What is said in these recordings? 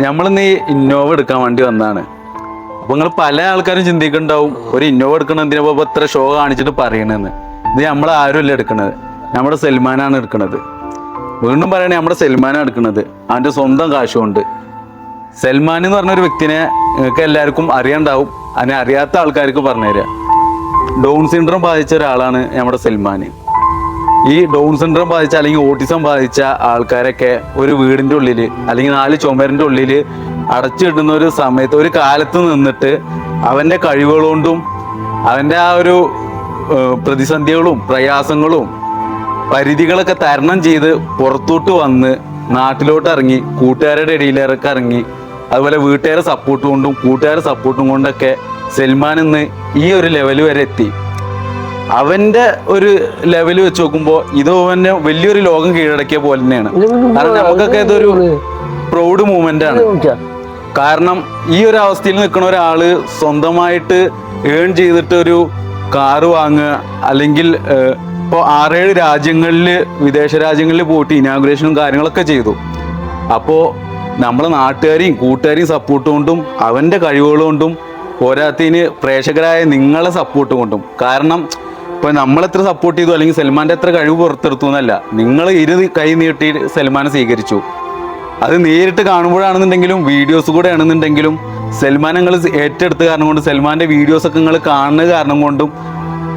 നമ്മളിന്ന് ഈ ഇന്നോവ എടുക്കാൻ വേണ്ടി വന്നതാണ്. അപ്പൊ നിങ്ങൾ പല ആൾക്കാരും ചിന്തിക്കുന്നുണ്ടാവും ഒരു ഇന്നോവ എടുക്കണം എന്തിനാ ഇത്ര ഷോ കാണിച്ചിട്ട് പറയണെന്ന്. ഇത് നമ്മൾ ആരുമല്ല എടുക്കണത്. നമ്മുടെ സൽമാനാണ് എടുക്കണത്. വീണ്ടും പറയണേ നമ്മുടെ സൽമാനാണ് എടുക്കണത്. അവന്റെ സ്വന്തം കാശുകൊണ്ട്. സൽമാൻ എന്ന് പറഞ്ഞ ഒരു വ്യക്തിനെ നിങ്ങൾക്ക് എല്ലാവർക്കും അറിയണ്ടാവും അതിനെ അറിയാത്ത ആൾക്കാർക്ക് പറഞ്ഞുതരാം. ഡൗൺ സിൻഡ്രോം ബാധിച്ച ഒരാളാണ് നമ്മുടെ സൽമാൻ. ഈ ഡൗൺ സിൻഡ്രം ബാധിച്ച അല്ലെങ്കിൽ ഓട്ടിസം ബാധിച്ച ആൾക്കാരൊക്കെ ഒരു വീടിന്റെ ഉള്ളിൽ അല്ലെങ്കിൽ നാല് ചുമരിന്റെ ഉള്ളിൽ അടച്ചിടുന്ന ഒരു സമയത്ത് ഒരു കാലത്ത് നിന്നിട്ട് അവന്റെ കഴിവുകളുകൊണ്ടും അവന്റെ ആ ഒരു പ്രതിസന്ധികളും പ്രയാസങ്ങളും പരിധികളൊക്കെ തരണം ചെയ്ത് പുറത്തോട്ട് വന്ന് നാട്ടിലോട്ട് ഇറങ്ങി കൂട്ടുകാരുടെ ഇടയിലേക്ക് ഇറങ്ങി അതുപോലെ വീട്ടുകാരെ സപ്പോർട്ട് കൊണ്ടും കൂട്ടുകാരുടെ സപ്പോർട്ടും കൊണ്ടൊക്കെ സൽമാൻ ഇന്ന് ഈ ഒരു ലെവൽ വരെ എത്തി. അവന്റെ ഒരു ലെവൽ വെച്ച് നോക്കുമ്പോൾ ഇത് അവന്റെ വലിയൊരു ലോകം കീഴടക്കിയ പോലെ തന്നെയാണ്. കാരണം നമുക്കൊക്കെ ഇതൊരു പ്രൗഡ് മൂവ്മെന്റ് ആണ്. കാരണം ഈ ഒരു അവസ്ഥയിൽ നിൽക്കുന്ന ഒരാൾ സ്വന്തമായിട്ട് ഏൺ ചെയ്തിട്ട് ഒരു കാറ് വാങ്ങുക അല്ലെങ്കിൽ ഇപ്പോൾ ആറേഴ് രാജ്യങ്ങളിൽ വിദേശ രാജ്യങ്ങളിൽ പോയിട്ട് ഇനാഗുറേഷനും കാര്യങ്ങളൊക്കെ ചെയ്തു. അപ്പോൾ നമ്മളെ നാട്ടുകാരെയും കൂട്ടുകാരെയും സപ്പോർട്ട് കൊണ്ടും അവന്റെ കഴിവുകൾ കൊണ്ടും പോരാത്തതിന് പ്രേക്ഷകരായ നിങ്ങളെ സപ്പോർട്ട് കൊണ്ടും. കാരണം ഇപ്പൊ നമ്മളെത്ര സപ്പോർട്ട് ചെയ്തു? അല്ലെങ്കിൽ സൽമാന്റെ എത്ര കഴിവ് പുറത്തെടുത്തു എന്നല്ല. നിങ്ങൾ ഇരു കൈ നീട്ടി സൽമാനെ സ്വീകരിച്ചു. അത് നേരിട്ട് കാണുമ്പോഴാണെന്നുണ്ടെങ്കിലും വീഡിയോസ് കൂടെ ആണെന്നുണ്ടെങ്കിലും സൽമാൻ ഞങ്ങൾ ഏറ്റെടുത്ത കാരണം കൊണ്ട് സൽമാന്റെ വീഡിയോസ് ഒക്കെ നിങ്ങൾ കാണുന്ന കാരണം കൊണ്ടും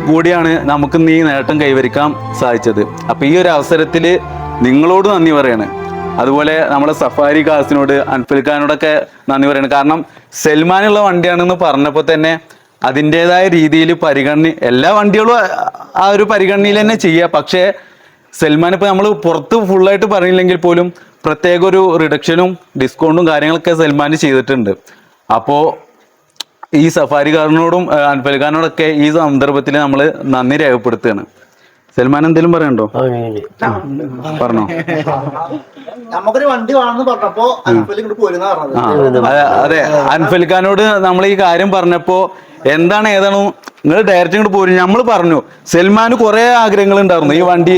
കൂടിയാണ് നമുക്ക് നീ നേട്ടം കൈവരിക്കാൻ സാധിച്ചത്. അപ്പൊ ഈ ഒരു അവസരത്തിൽ നിങ്ങളോട് നന്ദി പറയാണ്. അതുപോലെ നമ്മളെ സഫാരി കാസിനോട് അൻഫൽ ഖാനോടൊക്കെ നന്ദി പറയാണ്. കാരണം സൽമാനുള്ള വണ്ടിയാണെന്ന് പറഞ്ഞപ്പോൾ തന്നെ അതിന്റെതായ രീതിയിൽ പരിഗണന എല്ലാ വണ്ടികളും ആ- ഒരു പരിഗണനയിൽ തന്നെ ചെയ്യുക. പക്ഷേ സൽമാൻ ഇപ്പോൾ നമ്മൾ പുറത്ത് ഫുള്ളായിട്ട് പറഞ്ഞില്ലെങ്കിൽ പോലും പ്രത്യേക ഒരു റിഡക്ഷനും ഡിസ്കൗണ്ടും കാര്യങ്ങളൊക്കെ സൽമാൻ ചെയ്തിട്ടുണ്ട്. അപ്പോൾ ഈ സഫാരി കാറിനോടും ഖാനോടൊക്കെ ഈ സന്ദർഭത്തിൽ നമ്മൾ നന്ദി രേഖപ്പെടുത്തുകയാണ്. സൽമാൻ എന്തെങ്കിലും പറയണ്ടോ? പറഞ്ഞോ. നമുക്കൊരു വണ്ടി വേണമെന്ന് പറഞ്ഞപ്പോ അതെ- അതെ. അൻഫൽ ഖാനോട് നമ്മൾ ഈ കാര്യം പറഞ്ഞപ്പോ എന്താണ് ഏതാണ്? നിങ്ങൾ ഡയറക്റ്റ് ഇങ്ങോട്ട് പോരും. നമ്മൾ പറഞ്ഞു. സൽമാന് കുറെ ആഗ്രഹങ്ങൾ ഉണ്ടായിരുന്നു. ഈ വണ്ടി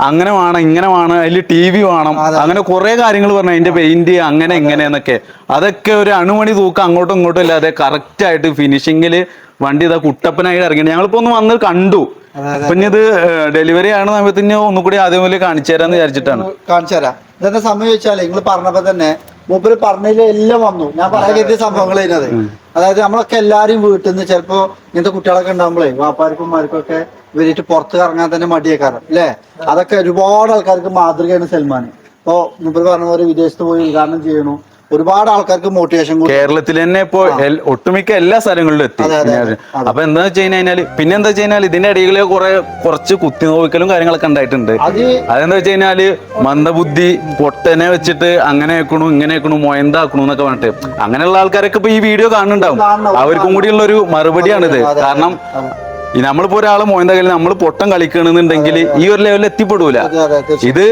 അങ്ങനെ വേണം ഇങ്ങനെ വേണം അതിൽ ടി വി വേണം. അങ്ങനെ കുറെ കാര്യങ്ങൾ പറഞ്ഞു. അതിന്റെ പെയിന്റ് അങ്ങനെ ഇങ്ങനെ എന്നൊക്കെ. അതൊക്കെ ഒരു അണുമണി തൂക്കം അങ്ങോട്ടും ഇങ്ങോട്ടും ഇല്ലാതെ കറക്റ്റ് ആയിട്ട് ഫിനിഷിങ്ങിൽ വണ്ടി ഇതാ കുട്ടപ്പനായിട്ട് ഇറങ്ങി ഞങ്ങളിപ്പോ ഒന്ന് വന്ന് കണ്ടു. ഇനി ഇത് ഡെലിവറി ആണ് സമയത്തിന് ഒന്നുകൂടി ആദ്യം മുതലേ കാണിച്ചു തരാന്ന് വിചാരിച്ചിട്ടാണ്. കാണിച്ചു തരാം. ഇതെന്താ സമയം വെച്ചാൽ നിങ്ങൾ പറഞ്ഞപ്പോ തന്നെ മൂപ്പര് പറഞ്ഞതിൽ എല്ലാം വന്നു. ഞാൻ പറയാൻ കരുതിയ സംഭവങ്ങൾ അതിനത് അതായത് നമ്മളൊക്കെ എല്ലാരും വീട്ടിൽ നിന്ന് ചിലപ്പോ ഇങ്ങനത്തെ കുട്ടികളൊക്കെ ഉണ്ടാകുമ്പോഴേ വാപ്പാർക്കും ഒക്കെ ഇവരിട്ട് പുറത്ത് കറങ്ങാൻ തന്നെ മടിയേക്കാരം അല്ലേ? അതൊക്കെ ഒരുപാട് ആൾക്കാർക്ക് മാതൃകയാണ് സൽമാൻ ഇപ്പൊ മൂപ്പര് പറഞ്ഞ പോലെ വിദേശത്ത് പോയി ഉദ്ഘാടനം ചെയ്യണു. ഒരുപാട് ആൾക്കാർക്ക് മോട്ടിവേഷൻ കേരളത്തിൽ തന്നെ ഇപ്പോ ഒട്ടുമിക്ക എല്ലാ സ്ഥലങ്ങളിലും എത്തി. അപ്പൊ എന്താ വെച്ച് കഴിഞ്ഞാൽ പിന്നെ എന്താ വെച്ച് കഴിഞ്ഞാൽ ഇതിന്റെ ഇടയിൽ കുറെ കുറച്ച് കുത്തി നോവിക്കലും കാര്യങ്ങളൊക്കെ ഉണ്ടായിട്ടുണ്ട്. അത് അതെന്താ വെച്ച് കഴിഞ്ഞാൽ മന്ദബുദ്ധി പൊട്ടനെ വെച്ചിട്ട് അങ്ങനെ വെക്കണു ഇങ്ങനെ വെക്കണു മൊയന്താക്കണു എന്നൊക്കെ പറഞ്ഞിട്ട്. അങ്ങനെയുള്ള ആൾക്കാരൊക്കെ ഇപ്പൊ ഈ വീഡിയോ കാണുന്നുണ്ടാവും. കാണുന്നുണ്ടാവും. അവർക്കും കൂടിയുള്ള ഒരു മറുപടിയാണിത് കാരണം ഈ നമ്മളിപ്പോ ഒരാൾ കളി നമ്മൾ പൊട്ടം കളിക്കണമെന്നുണ്ടെങ്കിൽ ഈ ഒരു ലെവലിൽ എത്തിപ്പെടൂല. ഇത്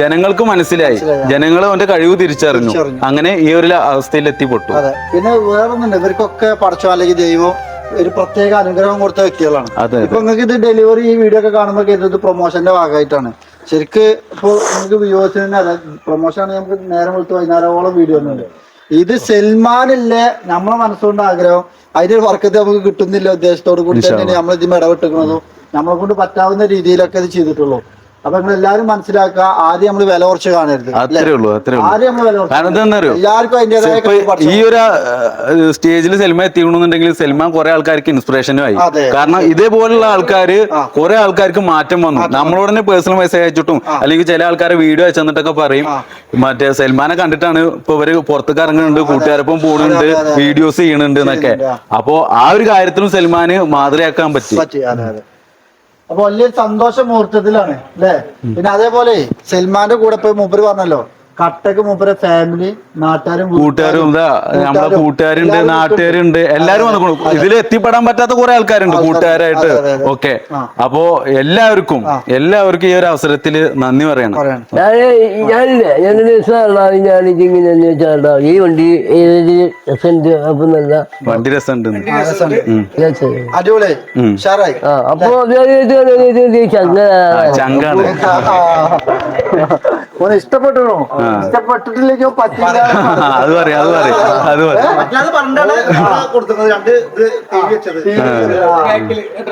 ജനങ്ങൾക്ക് മനസ്സിലായി. ജനങ്ങൾ അവന്റെ കഴിവ് തിരിച്ചറിഞ്ഞു. അങ്ങനെ ഈ ഒരു അവസ്ഥയിൽ എത്തിപ്പെട്ടു. പിന്നെ വേറൊന്നുണ്ട് ഇവർക്കൊക്കെ പഠിച്ചോ അല്ലെങ്കിൽ ദൈവം ഒരു പ്രത്യേക അനുഗ്രഹം കൊടുത്ത വ്യക്തികളാണ്. അതെ ഇപ്പൊ നിങ്ങൾക്ക് ഇത് ഡെലിവറി ഈ വീഡിയോ ഒക്കെ കാണുമ്പോൾ ഇത് പ്രൊമോഷന്റെ ഭാഗമായിട്ടാണ്. ശരിക്ക് ഇപ്പൊ നിങ്ങൾക്ക് വ്യൂവേഴ്സിന് അതെ പ്രൊമോഷൻ ആണ് നമുക്ക് നേരം കൊടുത്ത് വൈകുന്നേരമോളം വീഡിയോ ഉണ്ട് ഇത് സൽമാനില്ലേ നമ്മളെ മനസ്സുകൊണ്ട് ആഗ്രഹം അതിന്റെ വർക്കത്ത് നമുക്ക് കിട്ടുന്നില്ല ഉദ്ദേശത്തോട് കൂടി തന്നെയാണ് നമ്മൾ ഇതിന് ഇടപെട്ടിരിക്കുന്നതും നമ്മളെ കൊണ്ട് പറ്റാവുന്ന രീതിയിലൊക്കെ ഇത് ചെയ്തിട്ടുള്ളൂ. അപ്പൊ നിങ്ങൾ എല്ലാവരും മനസ്സിലാക്കുക ആദ്യം നമ്മൾ വില കുറച്ച് കാണരുത്? അത്രേ ഉള്ളൂ അത്രേ ഉള്ളൂ. ആദ്യം നമ്മൾ വില കുറച്ച് കാരണം എന്താണെന്നറിയോ എല്ലാവർക്കും അതിന്റേതായ ഈ ഒരു സ്റ്റേജിൽ സെൽമ എത്തിക്കണമെന്നുണ്ടെങ്കിൽ സെൽമ കുറെ ആൾക്കാർക്ക് ഇൻസ്പിറേഷനും ആയി. കാരണം ഇതേപോലുള്ള ആൾക്കാര് കുറെ ആൾക്കാർക്ക് മാറ്റം വന്നു. നമ്മളോട് തന്നെ പേഴ്സണൽ മെസ്സേജ് അയച്ചിട്ടും അല്ലെങ്കിൽ ചില ആൾക്കാരെ വീഡിയോ അയച്ചെന്നിട്ടൊക്കെ പറയും. മറ്റേ സൽമാനെ കണ്ടിട്ടാണ് ഇപ്പൊ ഇവർ പുറത്തേക്ക് ഇറങ്ങുന്നുണ്ട് കൂട്ടുകാരൊപ്പം പോകുന്നുണ്ട് വീഡിയോസ് ചെയ്യണുണ്ട് എന്നൊക്കെ. അപ്പോ ആ ഒരു കാര്യത്തിലും സൽമാന് മാതൃയാക്കാൻ പറ്റി. അപ്പൊ വലിയ സന്തോഷ മുഹൂർത്തത്തിലാണ് അല്ലേ? പിന്നെ അതേപോലെ സൽമാന്റെ കൂടെ പോയി മൂപ്പര് പറഞ്ഞല്ലോ കട്ടക്ക് മൂപ്പരെ ഫാമിലി നാട്ടുകാരും കൂട്ടുകാരും ഇതാ നമ്മളെ കൂട്ടുകാരുണ്ട് നാട്ടുകാരുണ്ട് എല്ലാരും വന്നു ഇതിൽ എത്തിപ്പെടാൻ പറ്റാത്ത കുറെ ആൾക്കാരുണ്ട് കൂട്ടുകാരായിട്ട് ഓക്കെ. അപ്പോ എല്ലാവർക്കും എല്ലാവർക്കും ഈ ഒരു അവസരത്തിൽ നന്ദി പറയണം ഞാൻ ഞാനില്ലേ ഞാനൊരു സാറിനാണ് ഞാൻ ഇതിങ്ങനെ എന്ന് ഈ വണ്ടി ഏത് സെന്റ് അപ്പം നല്ല വണ്ടി രസമുണ്ട് അടിപൊളി ചങ്ങാണ് അപ്പൊ ഞാൻ ഓനെ ഇഷ്ടപ്പെട്ടോ പറ്റില്ല. അത് പറയാം അത് പറയാം. അത് പറയാം. കൊടുക്കുന്നത് രണ്ട് ഇത് ടി വി വെച്ചത്.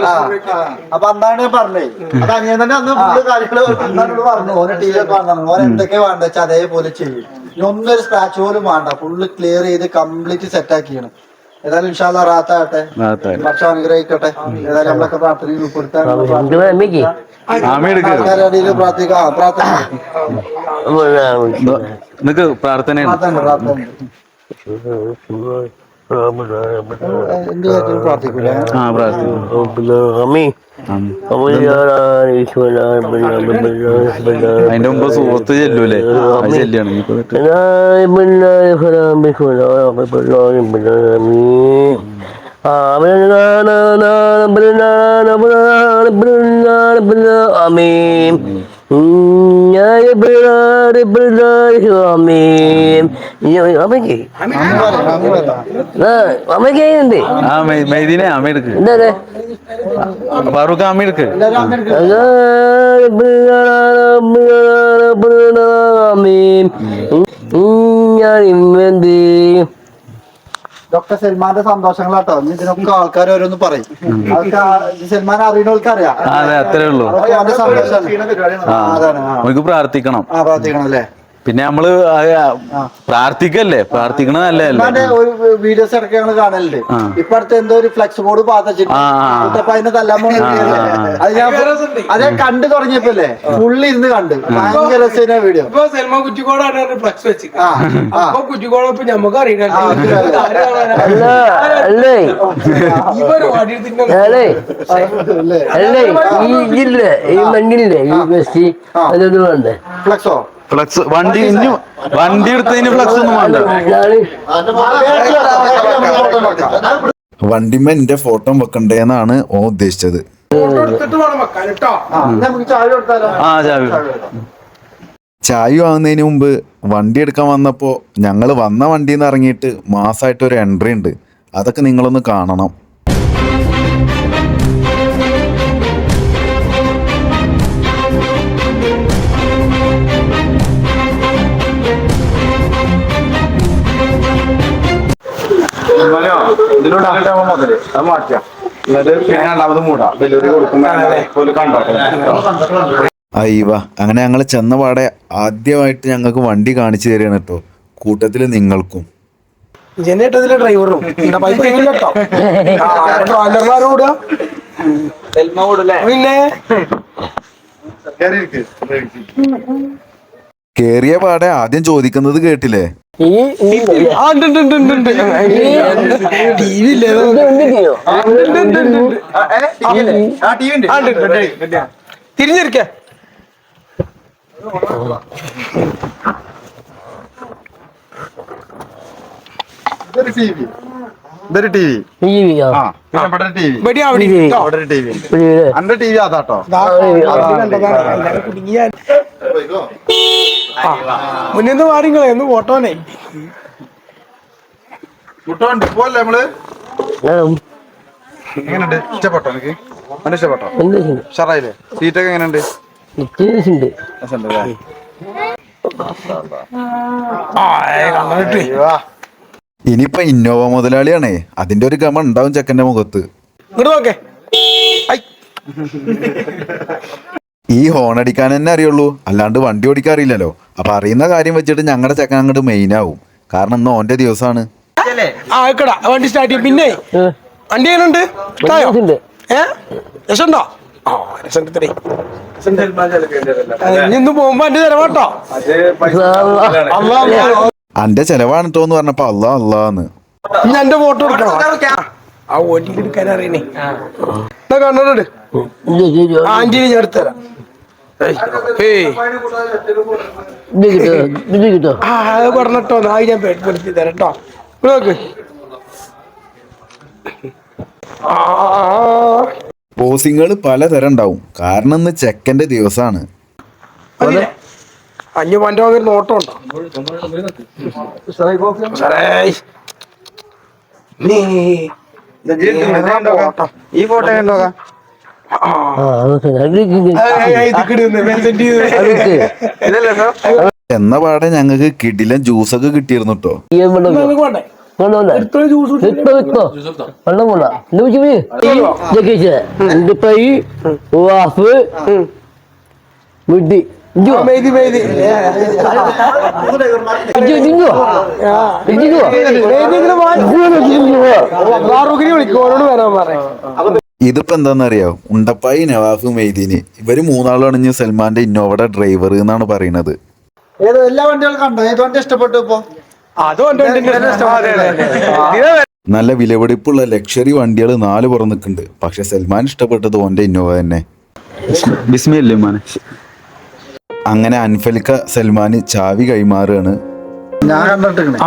ആ, ആ. അപ്പൊ അന്നാണ് ഞാൻ പറഞ്ഞേ. അത് അനിയൻ തന്നെ അന്ന് ഫുള്ള് കാര്യങ്ങൾ അന്നോട് പറഞ്ഞു ഓനെ ടി വി ഒക്കെ പറഞ്ഞു ഓൻ എന്തൊക്കെ വേണ്ട വെച്ചാൽ അതേപോലെ ചെയ്യും. ഒന്നൊരു സ്ക്രാച്ച് പോലും വേണ്ട. ഫുള്ള് ക്ലിയർ ചെയ്ത് കംപ്ലീറ്റ് സെറ്റ് ആക്കിയാണ്. ഏതായാലും ഇൻഷാല്ല റാത്താകട്ടെ. റാത്താകട്ടെ. ഭക്ഷണം അനുഗ്രഹിക്കട്ടെ. ഏതായാലും നമ്മളൊക്കെ പ്രാർത്ഥനയിൽ ഉൾപ്പെടുത്താൻ എന്ത് വേണ്ടേക്ക് ആമി എടുക്ക്. ആൾക്കാരുടെ പ്രാർത്ഥിക്കാം. ആ, പ്രാർത്ഥന പ്രാർത്ഥന പ്രാർത്ഥന പ്രാർത്ഥിക്കൂലേ ആ. ഈശ്വര അതിന്റെ മുമ്പ് സുഹൃത്ത് ചെല്ലൂലേ? അത് ചെല്ലാണ് നീ പോയിട്ട് അമ്മയ്ക്കുണ്ട് ആ മെ- മെയ്തീനെ ആമി എടുക്ക് എന്താ ഫാറൂഖ് ആമി എടുക്ക് എല്ലാവരും അങ്ങനെ ഇതൊക്കെ സൽമാന്റെ സന്തോഷങ്ങളാട്ടോ. ഇതിനൊക്കെ ആൾക്കാർ ഓരോന്ന് പറയും. സൽമാൻ അറിയണവർക്ക് അറിയാം അതെ അത്രേ ഉള്ളൂ. നമുക്ക് പ്രാർത്ഥിക്കണം. ആ പ്രാർത്ഥിക്കണം അല്ലേ? പിന്നെ നമ്മൾ ആ, പ്രാർത്ഥിക്കല്ലേ? പ്രാർത്ഥിക്കണ നല്ലതല്ലേ? ഒരു വീഡിയോസ് ഇടയ്ക്ക് ഞങ്ങൾ കാണലുണ്ട്. ഇപ്പൊ അടുത്ത് എന്തോ ഒരു ഫ്ലെക്സ് ബോർഡ് പാത്തച്ചിട്ട് അതിനെ തല്ലാൻ അത് ഞാൻ അതേ കണ്ടു തുടങ്ങിയപ്പോല്ലേ ഫുള്ള് ഇരുന്ന് കണ്ട്. ഭയങ്കര രസമായ വീഡിയോ ഇപ്പൊ സൽമാൻ കുറ്റിക്കോടാണ് ഫ്ലക്സ് വെച്ച്. അപ്പൊ കുറ്റിക്കോട് ഇപ്പൊ ഞമ്മക്ക് ഇതില്ലേ ഈ മണ്ണില്ലേ? ഈ ബസ് അതൊന്നും വേണ്ടേ ഫ്ലെക്സോ ഫ്ലക്സ് വണ്ടി ഇനി വണ്ടി എടുത്തതിന് ഫ്ലക്സ് ഒന്നും വേണ്ട. ഞാൻ വണ്ടിമ്മ എന്റെ ഫോട്ടോ വെക്കണ്ടേന്നാണ് ഓ ഉദ്ദേശിച്ചത്. ആ ചായ ചാവി വാങ്ങുന്നതിന് മുമ്പ് വണ്ടി എടുക്കാൻ വന്നപ്പോൾ ഞങ്ങൾ വന്ന വണ്ടിന്ന് നിന്ന് ഇറങ്ങിയിട്ട് മാസമായിട്ട് ഒരു എൻട്രി ഉണ്ട്. അതൊക്കെ നിങ്ങളൊന്ന് കാണണം. ഇതിലൂടെ മുതൽ. അത് മാറ്റാം എന്നിട്ട് പിന്നെ രണ്ടാമത് മൂടാം. ഡെലിവറി കൊടുക്കുമ്പോൾ കണ്ടോ? അയ്യവ അങ്ങനെ ഞങ്ങൾ ചെന്ന പാടെ ആദ്യമായിട്ട് ഞങ്ങൾക്ക് വണ്ടി കാണിച്ചു തരികയാണ് കേട്ടോ കൂട്ടത്തിൽ നിങ്ങൾക്കും. ജനേറ്റത്തിലെ ഡ്രൈവറും. പിന്നെ കേറിയ പാടെ ആദ്യം ചോദിക്കുന്നത് കേട്ടില്ലേ? തിരിഞ്ഞിരിക്ക. ഇതൊരു ടി വി. ഇതൊരു ടി അന്റെ ടി അതാട്ടോ. കുടുങ്ങിയാ. മുന്നിന്ന് മാറിങ്ങളെ ഒന്ന് ഫോട്ടോനെ മുട്ടോണ്ട് പോലെ നമ്മൾ? എങ്ങനെയുണ്ട്? ഇഷ്ടപ്പെട്ടോ എനിക്ക് ഇഷ്ടപ്പെട്ടോ? ഷറായില്ലേ? സീറ്റൊക്കെ എങ്ങനെയുണ്ട്? ഇനിയിപ്പോ ഇന്നോവ മുതലാളിയാണേ. അതിന്റെ ഒരു ഗമ ഉണ്ടാവും ചെക്കന്റെ മുഖത്ത്. ഇങ്ങോട്ട് നോക്കേ. ഈ ഹോൺ അടിക്കാൻ തന്നെ അറിയുള്ളൂ. അല്ലാണ്ട് വണ്ടി ഓടിക്കാൻ അറിയില്ലല്ലോ. അപ്പൊ അറിയുന്ന കാര്യം വെച്ചിട്ട് ഞങ്ങളുടെ ചെക്കൻ അങ്ങോട്ട് മെയിൻ ആവും. കാരണം ഇന്ന് ഓന്റെ ദിവസമാണ് ആ വണ്ടി സ്റ്റാർട്ട് ചെയ്യും. പിന്നെ വണ്ടി എങ്ങനെയുണ്ട് ഇഷ്ടായോ? ഉണ്ട് ഏ? രസമുണ്ടോ? ആ രസമുണ്ട് ഇത്രേ ഇനി ഇന്ന് പോകുമ്പോ എന്റെ ചെലവാട്ടോ അള്ളാ അള്ളാ. അന്റെ ചെലവാണ് കേട്ടോ എന്ന് പറഞ്ഞപ്പോ അല്ലാ അല്ലാന്ന്. എന്റെ ഫോട്ടോ എടുക്കണോ. ആ ഓടി എടുക്കാൻ അറിയണേ. കണ്ണോട് ആന്റീനെ ആന്റിനെ ഞാൻ എടുത്തുതരാം പറഞ്ഞിട്ടോ നായി ഞാൻ പേടിപ്പെടുത്തി തരാം കേട്ടോ ഇവിടെ നോക്ക് പോസിങ്ങൾ പലതരം ഉണ്ടാവും കാരണം ഇന്ന് ചെക്കന്റെ ദിവസമാണ്? അഞ്ഞു പന്റെ ഒരു നോട്ടം ഉണ്ടോ സാറേ നീ ഈ ഫോട്ടോ കണ്ടോക്കാം എന്ന പാടെ ഞങ്ങൾക്ക് കിടിലൻ ജ്യൂസൊക്കെ കിട്ടിയിരുന്നു കേട്ടോ മെയ്തി മെയ്തി ഫാറൂഖിനെ വിളിക്കും ഓരോട് വരാൻ പറയാം ഇതിപ്പോ എന്താണെന്നറിയോ ഉണ്ടപ്പായി നവാഫ് മെയ്തീന് ഇവർ മൂന്നാളാണ് ഇനി സൽമാന്റെ ഇന്നോവയുടെ ഡ്രൈവർ എന്നാണ് പറയുന്നത് ഏത് എല്ലാ വണ്ടികളും കണ്ടോ ഏത് വണ്ടി ഇഷ്ടപ്പെട്ടു ഇപ്പൊ നല്ല വിലപിടിപ്പുള്ള ലക്ഷറി വണ്ടികൾ നാല് പുറം നിൽക്കുന്നുണ്ട് പക്ഷെ സൽമാൻ ഇഷ്ടപ്പെട്ടത് ഓന്റെ ഇന്നോവ തന്നെ അങ്ങനെ അൻഫലിക്ക സൽമാന് ചാവി കൈമാറുകയാണ് ഞാൻ കണ്ടിട്ടുണ്ട്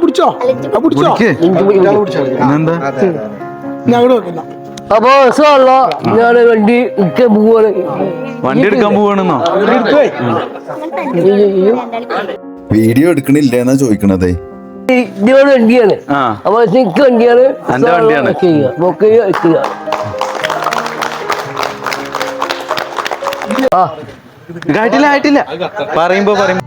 പിടിച്ചോ ആ പിടിച്ചോ ഇന്നെന്താ ഞങ്ങൾ വെക്കുന്ന. അപ്പൊ രസമല്ല ഞാൻ വണ്ടി ഒക്കെ പോവാണ്. വണ്ടി എടുക്കാൻ പോവാണെന്നോ? വീഡിയോ എടുക്കണില്ല എന്നാ ചോദിക്കണതേ വണ്ടിയാണ്. അപ്പൊ എനിക്ക് വണ്ടിയാണ്. എന്റെ വണ്ടിയാണ്. ആയിട്ടില്ല. പറയുമ്പോ പറയുമ്പോ.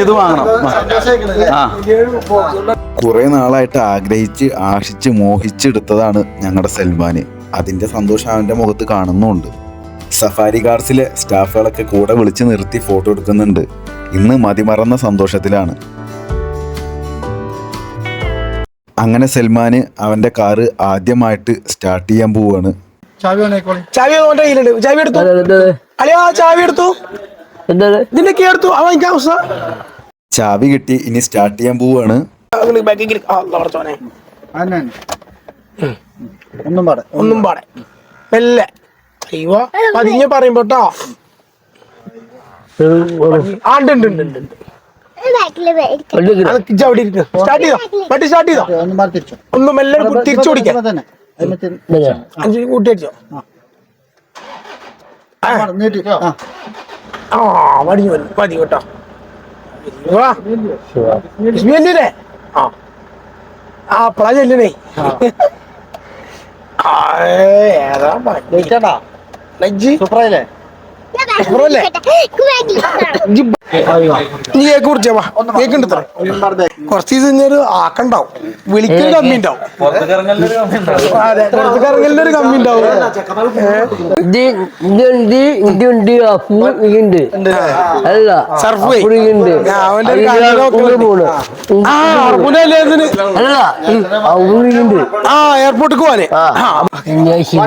ഇത് വാങ്ങണം. ആ. കുറെ നാളായിട്ട് ആഗ്രഹിച്ച് ആശിച്ച് മോഹിച്ചെടുത്തതാണ് ഞങ്ങളുടെ സൽമാന്. അതിന്റെ സന്തോഷം അവന്റെ മുഖത്ത് കാണുന്നുണ്ട്. സഫാരി കാർസിലെ സ്റ്റാഫുകളൊക്കെ കൂടെ വിളിച്ചു നിർത്തി ഫോട്ടോ എടുക്കുന്നുണ്ട്. ഇന്ന് മതിമറന്ന സന്തോഷത്തിലാണ്. അങ്ങനെ സൽമാന് അവന്റെ കാറ് ആദ്യമായിട്ട് സ്റ്റാർട്ട് ചെയ്യാൻ പോവാണ്. ചാവി എടുത്തു? ആ ചാവി എടുത്തു? ഇതിന്റെ കീ എടുത്തു അവൻ അവസ്ഥ ചാവി കിട്ടി. ഇനി സ്റ്റാർട്ട് ചെയ്യാൻ പോവാണ്. ഒന്നും പാടെ ഒന്നും പാടെ. മെല്ലെ. അയ്യോ പതിഞ്ഞ പറയുമ്പോട്ടോ. ഒന്ന് മാറി തിരിച്ചോ ഒന്ന് മെല്ലെ ഒരു തിരിച്ചു പിടിക്കാം. ഇപ്പൊ തന്നെ. അതിനെ തിരി- അഞ്ച് കൂട്ടി അടിച്ചോ. നീട്ടി ആ വടിഞ്ഞു മതി മതി കേട്ടോ. വാ. ആ. ആ അപ്പളാ ചെല്ലണേ ഏതാ സൂപ്പറായില്ലേ നീ കേക്ക് കുടിച്ചാ വാ. കേക്ക് ഉണ്ട് കുറച്ച് ദിവസം കഴിഞ്ഞൊരു ആക്കണ്ടാവും. വിളിക്കൊരു കമ്മി ഉണ്ടാവും. അതെ പുറത്തേക്ക് ഇറങ്ങലിന്റെ ഒരു കമ്മി ഉണ്ടാവും. അല്ല സർഫ് അവന്റെ ഒരു ആ ശരി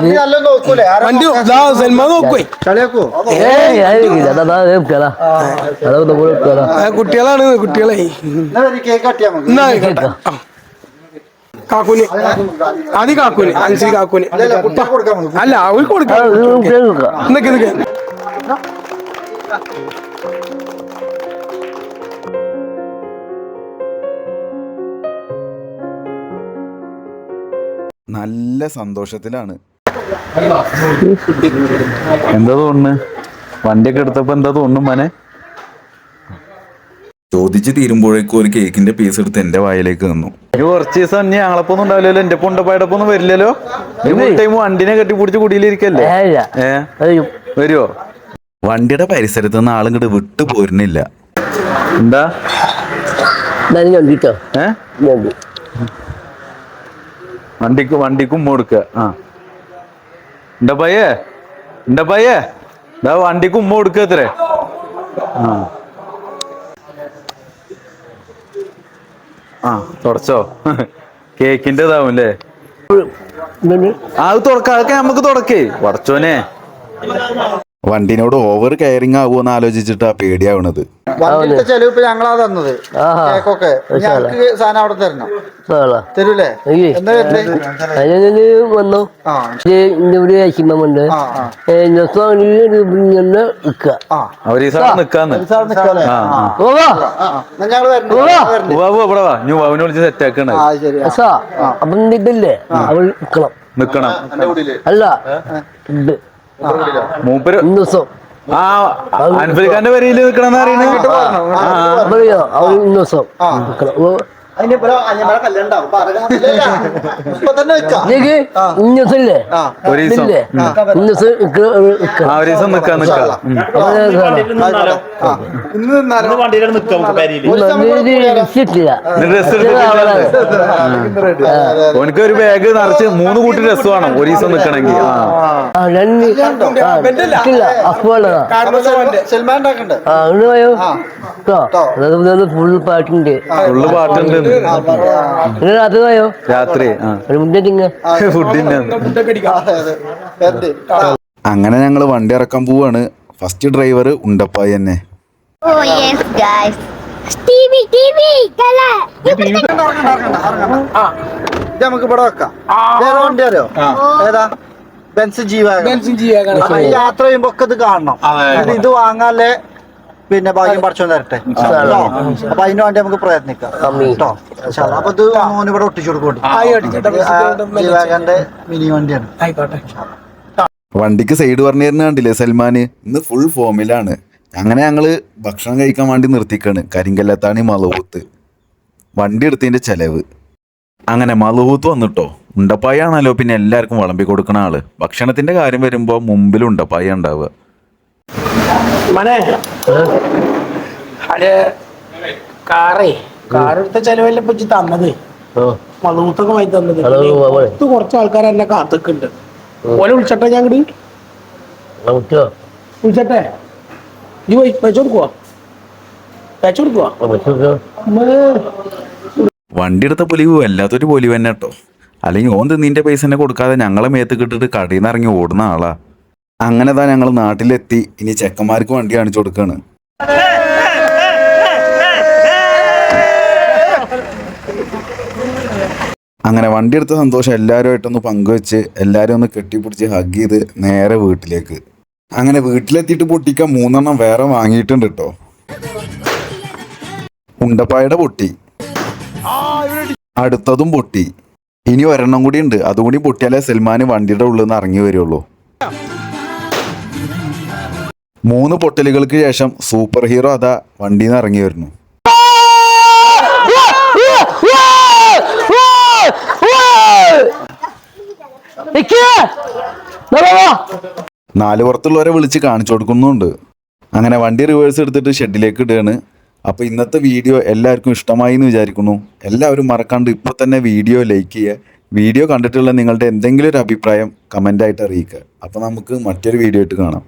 വണ്ടി സൽമാൻ നോക്കുവേ. അതാ കുട്ടികളാണ് കുട്ടികളെ. കാക്കൂന്. ആദ്യം കാക്കൂന്. അൻസി കാക്കൂന്. അല്ല അവർക്ക് കൊടുക്കാം കേൾക്കാം. നിക്ക് നിക്ക്. നല്ല സന്തോഷത്തിലാണ്. എന്താ തോന്നുന്നു? വണ്ടിയൊക്കെ എടുത്തപ്പോ എന്താ തോന്നും മനെ? ചോദിച്ച് തീരുമ്പോഴേക്കും ഒരു കേക്കിന്റെ പീസ് എടുത്ത് എന്റെ വായിലേക്ക് നിന്നു. ഒരു കുറച്ച് ദിവസം ഇനി ഞങ്ങളപ്പൊന്നും ഉണ്ടാവില്ലല്ലോ എന്റെ പൊണ്ടപ്പായടൊപ്പം ഒന്നും വരില്ലല്ലോ ടൈം വണ്ടിനെ കെട്ടി പിടിച്ച് കുടിയിലിരിക്കല്ലേ വരുവോ? വണ്ടിയുടെ പരിസരത്ത് നിന്ന് ആളും വിട്ടു പോരുന്നില്ല. എന്താ? വണ്ടിക്ക് വണ്ടിക്കും കൊടുക്ക. ആ. എന്താ പയ്യേ? എന്താ പയ്യേ? ഇതാ വണ്ടിക്ക് ഉമ്മ കൊടുക്കത്രേ. ആ. ആ തുടച്ചോ. കേക്കിന്റെ ഇതാവും അല്ലേ അത് തുറക്കാം അതൊക്കെ നമുക്ക് തുറക്കേ പടച്ചോനെ. വണ്ടിനോട് ഓവർ കെയറിങ് ആവുമെന്ന് ആലോചിച്ചിട്ടാ പേടിയാവണത്. വണ്ടിയുടെ ചെലവ് ഇപ്പൊ ഞങ്ങളാ തന്നത്. കേക്കൊക്കെ. ഞങ്ങൾക്ക് സാധനം അവിടെ തരണം. തരൂലേ. എന്താ വന്നു. ഒരു സെറ്റ് ആക്കണേ. അപ്പം ഇതില്ലേ അവൾ നിക്കണം. അല്ല. ഇത് മൂപ്പര് ആ അൻഫലിഖാന്റെ വരിയിൽ നിക്കണെന്ന് അറിയണേ ഒരു. ഓനക്ക് ബാഗ് നിറച്ച് മൂന്ന് കൂട്ടി ഡ്രസ് വേണം ഒരു ദിവസം നിക്കണെങ്കിൽ ഫുൾ പാട്ടുണ്ട്. ഫുള്ള് പാട്ടുണ്ട്. നിങ്ങൾ രാത്രി പോയോ? രാത്രി ഒരു മുന്നേറ്റിങ്ങ ഫുഡിന്റെ അങ്ങനെ ഞങ്ങൾ വണ്ടി ഇറക്കാൻ പോവാണ്. ഫസ്റ്റ് ഡ്രൈവർ ഉണ്ടപ്പായി തന്നെ. നമുക്ക് ഇവിടെ വെക്കാം. ഏതാ വണ്ടി അറിയോ? ഏതാ? ബെൻസ് അപ്പൊ യാത്ര ചെയ്യുമ്പോ ഒക്കെ ഇത് കാണണം. ഇത് ഇത് വാങ്ങാല്ലേ? പിന്നെ ഭാഗ്യം പഠിച്ചു തരട്ടെ. കേട്ടോ? അപ്പൊ അതിനു വേണ്ടി നമുക്ക് പ്രയത്നിക്കാം. കേട്ടോ. അപ്പൊ ഇത് മോന് ഇവിടെ ഒട്ടിച്ചു കൊടുക്കും മിനി വണ്ടിയാണ്. ആയിക്കോട്ടെ. വണ്ടിക്ക് സൈഡ് പറഞ്ഞു തരുന്ന കണ്ടില്ലേ സൽമാൻ ഇന്ന് ഫുൾ ഫോമിലാണ് അങ്ങനെ ഞങ്ങൾ ഭക്ഷണം കഴിക്കാൻ വേണ്ടി നിർത്തിക്കാണ്. കരിങ്കല്ലത്താണി മലഹൂത്ത്. വണ്ടി എടുത്തതിന്റെ ചെലവ്. അങ്ങനെ മലഹൂത്ത് വന്നിട്ടോ? ഉണ്ടപ്പായാണല്ലോ പിന്നെ എല്ലാവർക്കും വിളമ്പി കൊടുക്കണ ആൾ. ഭക്ഷണത്തിന്റെ കാര്യം വരുമ്പോൾ മുമ്പിൽ ഉണ്ടപ്പായ ഉണ്ടാവുക. അതെ കാറേ കാറെടുത്ത ചെലവല്ലേ ഇജ്ജ് തന്നത്? മലൂത്തൊക്കെ വാങ്ങി തന്നത്. ഇത് കുറച്ച് ആൾക്കാർ എന്നെ കാത്തുക്കുണ്ട്. ഓലെ വിളിച്ചട്ടെ ഞാൻ ഇങ്ങട്? നമുക്കോ വിളിച്ചട്ടെ. ഈ വെച്ചു കൊടുക്കുവാ? വെച്ചു കൊടുക്കുവാ? വണ്ടി എടുത്ത പൊലിവ് വല്ലാത്തൊരു പൊലിവ് തന്നെ കേട്ടോ. അല്ലെങ്കിൽ ഓൻ നിന്റെ പൈസ തന്നെ കൊടുക്കാതെ ഞങ്ങളെ മേത്ത് കിട്ടിട്ട് കടയിൽ നിന്ന് ഇറങ്ങി ഓടുന്ന ആളാ. അങ്ങനെ താ ഞങ്ങൾ നാട്ടിലെത്തി. ഇനി ചെക്കന്മാർക്ക് വണ്ടി കാണിച്ചു കൊടുക്കാണ്. അങ്ങനെ വണ്ടി എടുത്ത സന്തോഷം എല്ലാവരുമായിട്ടൊന്ന് പങ്കുവെച്ച് എല്ലാവരും ഒന്ന് കെട്ടിപ്പിടിച്ച് ഹഗ് ചെയ്ത് നേരെ വീട്ടിലേക്ക്. അങ്ങനെ വീട്ടിലെത്തിയിട്ട് പൊട്ടിക്കാൻ മൂന്നെണ്ണം വേറെ വാങ്ങിയിട്ടുണ്ട് കേട്ടോ ഉണ്ടപ്പായുടെ പൊട്ടി. അടുത്തതും പൊട്ടി. ഇനി ഒരെണ്ണം കൂടി ഉണ്ട്. അതുകൂടി പൊട്ടിയാലേ സൽമാൻ വണ്ടിയുടെ ഉള്ളിൽ നിന്ന് ഇറങ്ങി വരുള്ളൂ. മൂന്ന് പൊട്ടലുകൾക്ക് ശേഷം സൂപ്പർ ഹീറോ അതാ വണ്ടിയിൽ നിന്ന് ഇറങ്ങി വരുന്നു. നാല് പുറത്തുള്ളവരെ വിളിച്ച് കാണിച്ചു കൊടുക്കുന്നുണ്ട്. അങ്ങനെ വണ്ടി റിവേഴ്സ് എടുത്തിട്ട് ഷെഡിലേക്ക് ഇടുകയാണ്. അപ്പോൾ ഇന്നത്തെ വീഡിയോ എല്ലാവർക്കും ഇഷ്ടമായി എന്ന് വിചാരിക്കുന്നു. എല്ലാവരും മറക്കാണ്ട് ഇപ്പൊ തന്നെ വീഡിയോ ലൈക്ക് ചെയ്യുക. വീഡിയോ കണ്ടിട്ടുള്ള നിങ്ങളുടെ എന്തെങ്കിലും ഒരു അഭിപ്രായം കമന്റായിട്ട് അറിയിക്കുക. അപ്പോൾ നമുക്ക് മറ്റൊരു വീഡിയോ ആയിട്ട് കാണാം.